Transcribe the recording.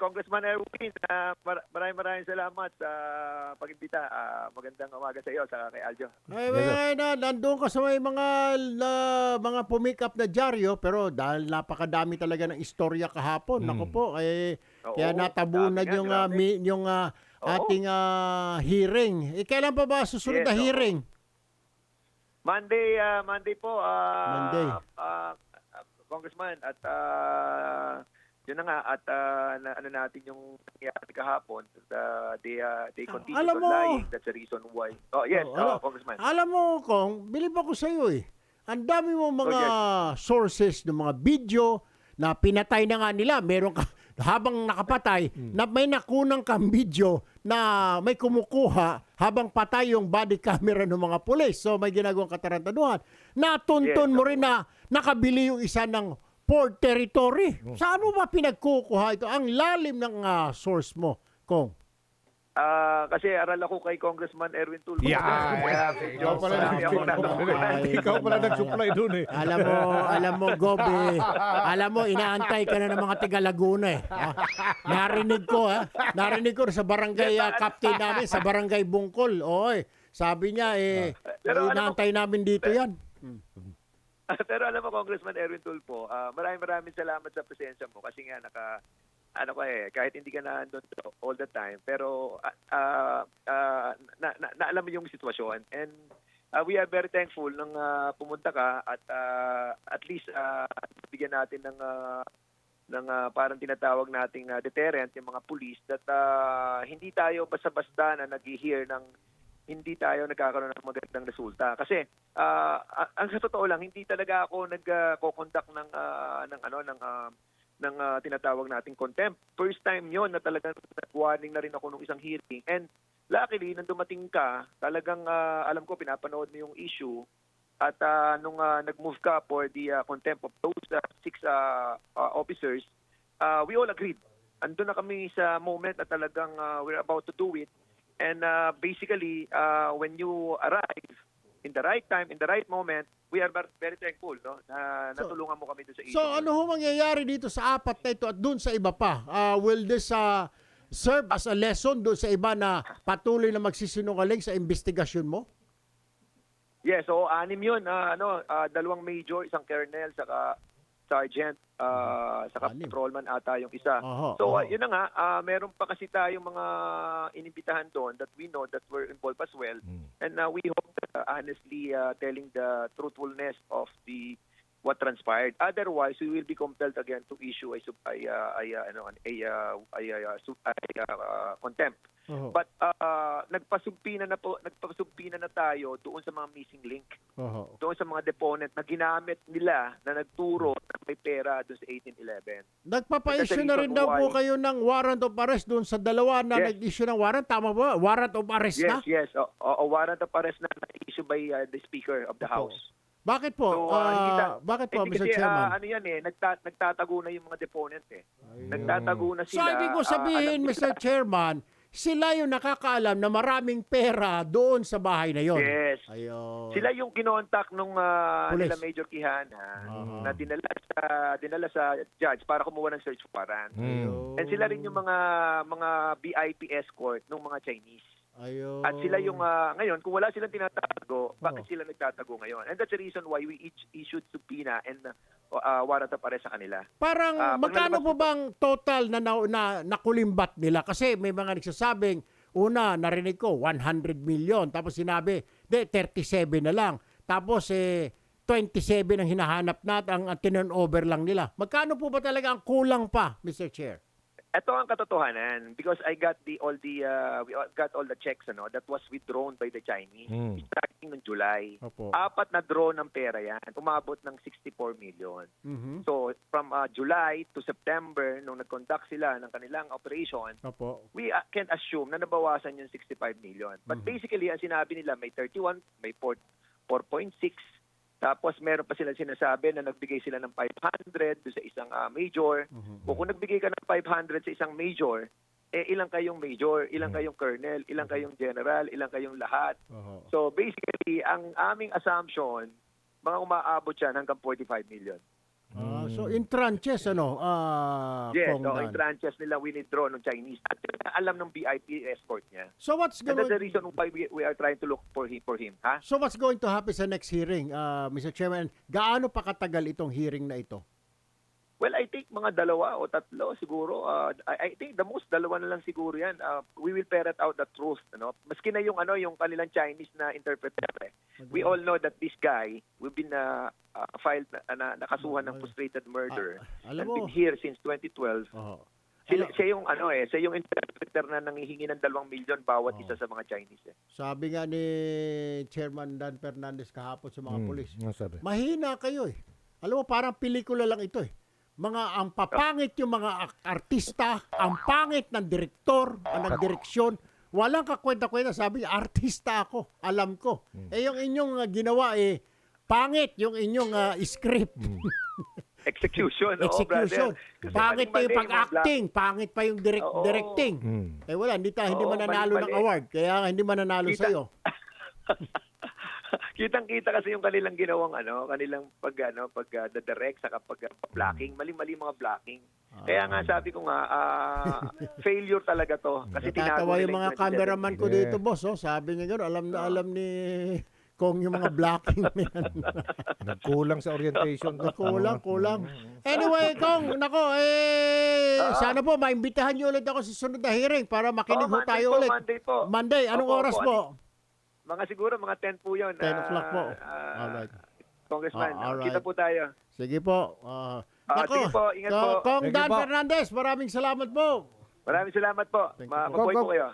Congressman Erwin, ah, mar- maraming maraming salamat sa pag-imbita. Ah, magandang umaga sa iyo, sa kay Aljo. Ay, may, ay, na, nandun ka sa may mga la- mga pumikap na dyaryo pero dahil napakadami talaga ng istorya kahapon. Nako po, eh, Oo, kaya natabunan yung grabe. mi- yung Oo. ating ah, hearing. Eh, kailan pa ba susunod Yes, na hearing? Monday, ah, Monday po. ah, Monday. ah, ah, Congressman, at ah, yun na nga, at ah, na, ano natin yung nangyari kahapon. The, they, ah, they continue alam on mo- lying. That's the reason why. Oh, yes, Oh, oh, ano? Congressman. Alam mo, Kong, bilib ako sa iyo eh. Ang dami mo mga Oh, sources ng mga video na pinatay na nga nila. Meron ka, habang nakapatay, Hmm. na may nakunang kang video na may kumukuha habang patay yung body camera ng mga pulis. So may ginagawang katarantaduhan. Natuntun Yes, mo rin na nakabili yung isa ng port territory. Saan mo ba pinagkukuha ito? Ang lalim ng ah, source mo, Kong. Ah, kasi aral ako kay Congressman Erwin Tulfo. Yeah, Ikaw pala nag- natutunan. Ay, Ikaw pala nag-supply dun eh. Alam mo, alam mo, Gobe, alam mo, inaantay ka na ng mga tiga Laguna eh. Ah, narinig ko ha, narinig ko sa barangay ah, captain namin, sa barangay Bungkol. Oy, sabi niya eh, Pero alam mo- inaantay namin dito yan. Pero alam mo, Congressman Erwin Tulfo, ah, maraming maraming salamat sa presensya mo kasi nga naka, ano ka eh, kahit hindi ka na nandun all the time, pero ah, ah, ah, na, na, na alam mo yung sitwasyon. And ah, we are very thankful nung ah, pumunta ka at ah, at least ah, bigyan natin ng ah, ng ah, parang tinatawag nating ah, deterrent yung mga police that ah, hindi tayo basta-basta na nag-hear ng hindi tayo nagkakaroon ng magandang resulta kasi a- ang sa totoo lang hindi talaga ako nagko-conduct ng ah, ng ano ng ah, ng ah, tinatawag nating contempt. First time 'yon na talagang nag-warning na rin ako nung isang hearing and luckily nung dumating ka, talagang ah, alam ko pinapanood mo yung issue at ah, nung ah, nag-move ka for the ah, contempt of those ah, six ah, ah, officers, ah, we all agreed. Andun na kami sa moment na talagang ah, we're about to do it. And uh, basically, uh, when you arrive in the right time, in the right moment, we are ver- very thankful no, na So- natulungan mo kami doon sa issue. So ano ho mangyayari dito sa apat na ito at dun sa iba pa? Ah, will this ah, serve as a lesson doon sa iba na patuloy na magsisinungaling sa investigasyon mo? Yes, so anim yun. ah, ano, ah, dalawang major, isang colonel, saka sergeant, ah, saka Anim. patrolman ata yung isa. Oho, So oho. uh, yun na nga, ah, meron pa kasi tayong mga inimbitahan doon that we know that were involved as well. And uh, we hope that uh, honestly uh, telling the truthfulness of the what transpired. Otherwise, we will be compelled again to issue a a, a, ano, a, a, a, uh, contempt. Oho. But uh, nagpasumpina na po, nagpasumpina na tayo doon sa mga missing link, Oho. doon sa mga deponent na ginamit nila na nagturo na may pera doon sa 1811. Nagpapa-issue na rin daw po kayo ng warrant of arrest doon sa dalawa na Yes. nag-issue ng warrant. Tama ba? Warrant of arrest na? Yes, yes. O, o, o warrant of arrest na na-issue by uh, the Speaker of the Opo. House. Bakit po? So, ah, hindi Ah, ta- bakit po, Hindi Mr. kasi, Chairman? ah, ano yan eh, nagta- nagtatago na yung mga deponent eh. Nagtatago na so, sila. ibig ko ah, sabihin, nila- Mr. Chairman, sila yung nakakaalam na maraming pera doon sa bahay na yon. Yes. Ayun. Sila yung kinontak nung ah, Police. nila Major Quijana Aha. na dinala sa dinala sa judge para kumuha ng search warrant. Ayun. And sila rin yung mga mga VIP escort ng mga Chinese. Ayun. At sila yung ah, ngayon kung wala silang tinatago, bakit Oh. sila nagtatago ngayon? And that's the reason why we each issued subpoena and uh, warrant of arrest sa kanila. Parang pag magkano po bang total na, na, na nakulimbat nila? Kasi may mga nagsasabing, una, narinig ko, 100 million. Tapos sinabi, de, 37 na lang. Tapos, eh, 27 ang hinahanap natin, ang, ang tinon-over lang nila. Magkano po ba talaga ang kulang pa, Mr. Chair? Ito ang katotohanan because I got the all the uh, we got all the checks ano that was withdrawn by the Chinese Mm. starting ng July. Opo. Apat na draw ng pera yan. Umabot ng 64 million. Mhm. So from uh, July to September nung nag-conduct sila ng kanilang operation, Opo. we uh, can assume na nabawasan yung 65 million. But basically ang sinabi nila may 31, may 4 4.6 tapos meron pa sila sinasabi na nagbigay sila ng 500 doon sa isang ah, major. O kung nagbigay ka ng 500 sa isang major, eh ilang kayong major, ilang kayong colonel, ilang kayong general, ilang kayong lahat. Oho. So basically, ang aming assumption, mga umaabot yan hanggang 45 million. Ah, so in tranches ano, ah Yes, Kong so Dan. in tranches nila winidraw ng Chinese. At alam ng BIP escort niya. So what's And going that's the reason why we, we are trying to look for him. For him ha? So what's going to happen sa next hearing, uh, Mr. Chairman? Gaano pa katagal itong hearing na ito? Well, I think mga dalawa o tatlo siguro. Uh, I, I think the most dalawa na lang siguro yan. Uh, we will ferret out the truth. Ano? Maski na yung, ano, yung kanilang Chinese na interpreter. Eh. We all know that this guy, we've been uh, uh, filed, na, na, nakasuhan ng frustrated murder. Ah, alam and mo- been here since 2012. Oh. Sila, Alam- siya yung ano eh, siya yung interpreter na nangihingi ng dalawang milyon bawat Oh. isa sa mga Chinese eh. Sabi nga ni Chairman Dan Fernandez kahapon sa mga Hmm, pulis, mahina kayo eh. Alam mo, parang pelikula lang ito eh. Mga ang papangit yung mga artista, ang pangit ng direktor, ang nagdireksyon. Walang kakwenta-kwenta. Sabi niya, artista ako. Alam ko. Eh yung inyong uh, ginawa eh, pangit yung inyong uh, script. Execution, oo, Execution. brother. Kasi Pangit pa yung pag-acting. Pangit pa yung direct, Oo. directing. Hmm. Eh wala, hindi, ta, hindi Oo, mananalo ng mali-mali. award. Kaya hindi mananalo sa'yo. Kitang-kita kasi yung kanilang ginawang ano, kanilang pag ano, pag uh, direct sa pag uh, blocking, mali-mali mga blocking. Kaya nga sabi ko nga ah, failure talaga to kasi tinago Natatawa nila yung mga 2017. cameraman ko Yeah. dito, boss. Oh. Sabi nga gano'n, alam na alam ni Kong yung mga blocking na yan. Nagkulang sa orientation. kulang, kulang. Anyway, Kong, nako, eh, Ah. sana po maimbitahan niyo ulit ako sa sunod na hearing para makinig ho Oh, tayo po, ulit. Monday po. Monday, anong Opo, oras opo. po? Mga siguro mga 10 po 'yon. 10 o'clock po. ah, Alright. Congressman, Ah, alright. kita po tayo. Sige po. ah, Ah, nako, sige po, ingat Ko- po. Kong Dan po. Fernandez, maraming salamat po. Maraming salamat po. Thank you Ma- po. Mabuhay po kayo.